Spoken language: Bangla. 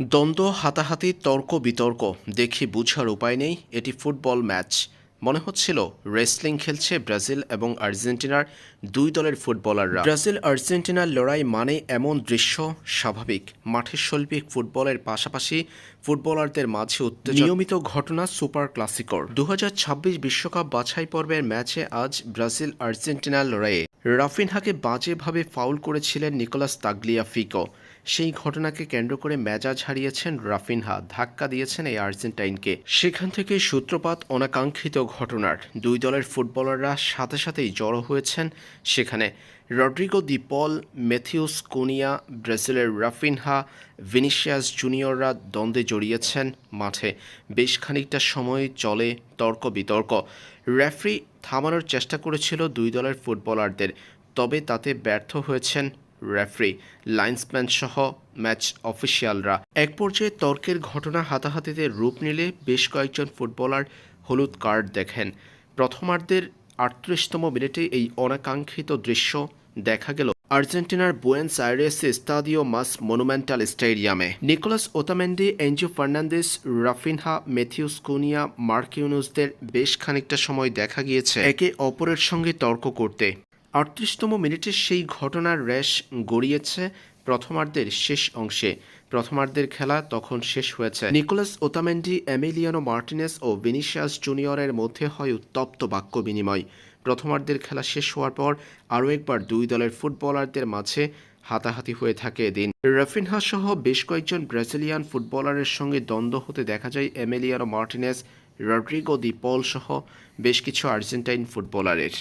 দ্বন্দ্ব, হাতাহাতি, তর্ক, বিতর্ক, দেখে বুঝার উপায় নেই, এটি ফুটবল ম্যাচ। মনে হচ্ছিল রেসলিং খেলছে ব্রাজিল এবং আর্জেন্টিনার দুই দলের ফুটবলাররা। ব্রাজিল, আর্জেন্টিনার লড়াই মানে এমন দৃশ্য, স্বাভাবিক। মাঠের শৈল্পিক ফুটবলের পাশাপাশি ফুটবলারদের মাঝে নিয়মিত ঘটনা সুপার ক্লাসিকর। দু বিশ্বকাপ বাছাই পর্বের ম্যাচে আজ ব্রাজিল, আর্জেন্টিনার লড়াইয়ে। রাফিনহাকে বাজেভাবে ফাউল করেছিলেন নিকোলাস তাগলিয়াফিকো। সেই ঘটনাকে কেন্দ্র করে মেজাজ হারিয়েছেন রাফিনহা, ধাক্কা দিয়েছেন এই আর্জেন্টাইনকে। সেখান থেকে সূত্রপাত অনাকাঙ্ক্ষিত ঘটনার। দুই দলের ফুটবলাররা সাথে সাথেই জড়ো হয়েছেন সেখানে। রড্রিগো দি পল, ম্যাথিউস কোনিয়া, ব্রাজিলের রাফিনহা, ভিনিসিয়াস জুনিয়ররা দ্বন্দ্বে জড়িয়েছেন মাঠে। বেশ খানিকটা সময় চলে তর্ক বিতর্ক রেফারি থামানোর চেষ্টা করেছিল দুই দলের ফুটবলারদের, তবে তাতে ব্যর্থ হয়েছেন রেফারি লাইন্সম্যান সহ ম্যাচ অফিসিয়ালরা। এক পর্যায়ে তর্কের ঘটনা হাতাহাতিতে রূপ নিলে বেশ কয়েকজন ফুটবলার হলুদ কার্ড দেখেন। প্রথমার্ধের আটত্রিশতম মিনিটে এই অনাকাঙ্ক্ষিত দৃশ্য দেখা গেল আর্জেন্টিনার Buenos Aires Estadio Mas Monumental স্টেডিয়ামে। Nicolas Otamendi Enzo Fernandez, Raphinha Matheus Cunha, মার্কিউনুসদের বেশ খানিকটা সময় দেখা গিয়েছে একে অপরের সঙ্গে তর্ক করতে। আটত্রিশতম মিনিটে সেই ঘটনার র্যাশ গড়িয়েছে প্রথমার্ধের শেষ অংশে। প্রথমার্ধের খেলা তখন শেষ হয়েছে। নিকোলাস ওতামেন্ডি, এমিলিয়ানো মার্টিনেস ও ভিনিসিয়াস জুনিয়রের মধ্যে হয় উত্তপ্ত বাক্য বিনিময়। প্রথমার্ধের খেলা শেষ হওয়ার পর আরও একবার দুই দলের ফুটবলারদের মাঝে হাতাহাতি হয়ে থাকে এদিন। রাফিনহা সহ বেশ কয়েকজন ব্রাজিলিয়ান ফুটবলারের সঙ্গে দ্বন্দ্ব হতে দেখা যায় Emiliano Martinez, Rodrigo De Paul সহ বেশ কিছু আর্জেন্টাইন ফুটবলারের।